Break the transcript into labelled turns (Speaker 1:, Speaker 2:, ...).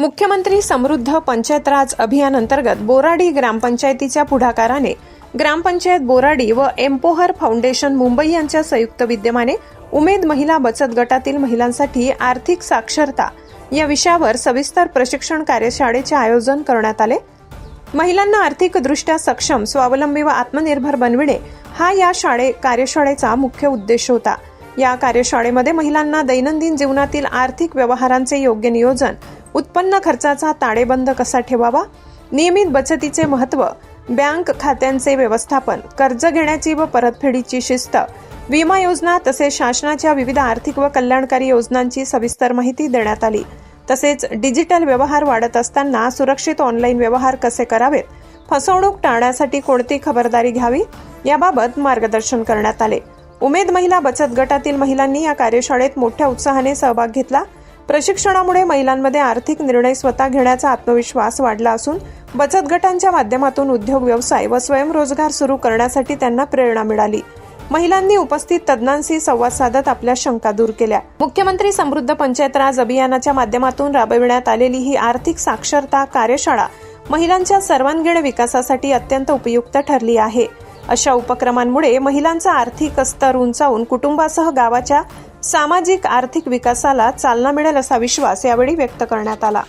Speaker 1: मुख्यमंत्री समृद्ध पंचायत राज अभियान अंतर्गत बोराडी ग्रामपंचायतीच्या पुढाकाराने ग्रामपंचायत बोराडी व एम्पोहर फाउंडेशन मुंबई यांच्या संयुक्त विद्यमाने उमेद महिला बचत गटातील महिलांसाठी आर्थिक साक्षरता या विषयावर सविस्तर प्रशिक्षण कार्यशाळेचे आयोजन करण्यात आले. महिलांना आर्थिकदृष्ट्या सक्षम स्वावलंबी व आत्मनिर्भर बनविणे हा या शाळे कार्यशाळेचा मुख्य उद्देश होता. या कार्यशाळेमध्ये महिलांना दैनंदिन जीवनातील आर्थिक व्यवहारांचे योग्य नियोजन उत्पन्न खर्चाचा ताळेबंद कसा ठेवावा? नियमित बचतीचे महत्त्व बँक खात्यांचे व्यवस्थापन कर्ज घेण्याची व परतफेडीची शिस्त विमा योजना तसेच शासनाच्या विविध आर्थिक व कल्याणकारी योजनांची सविस्तर माहिती देण्यात आली. तसेच डिजिटल व्यवहार वाढत असताना सुरक्षित ऑनलाईन व्यवहार कसे करावेत? फसवणूक टाळण्यासाठी कोणती खबरदारी घ्यावी? याबाबत मार्गदर्शन करण्यात आले. उमेद महिला बचत गटातील महिलांनी या कार्यशाळेत मोठ्या उत्साहाने सहभाग घेतला. प्रशिक्षणामुळे महिलांमध्ये आर्थिक निर्णय स्वतः घेण्याचा आत्मविश्वास वाढला असून बचत गटांच्या माध्यमातून उद्योग व्यवसाय व स्वयंरोजगार सुरू करण्यासाठी त्यांना प्रेरणा मिळाली. महिलांनी उपस्थित तज्ज्ञांशी संवाद साधत आपल्या शंका दूर केल्या. मुख्यमंत्री समृद्ध पंचायत राज अभियानाच्या माध्यमातून राबविण्यात आलेली ही आर्थिक साक्षरता कार्यशाळा महिलांच्या सर्वांगीण विकासासाठी अत्यंत उपयुक्त ठरली आहे. अशा उपक्रमांमुळे महिलांचा आर्थिक स्तर उंचावून कुटुंबासह गावाच्या सामाजिक आर्थिक विकासाला चालना मिळेल असा विश्वास यावेळी व्यक्त करण्यात आला.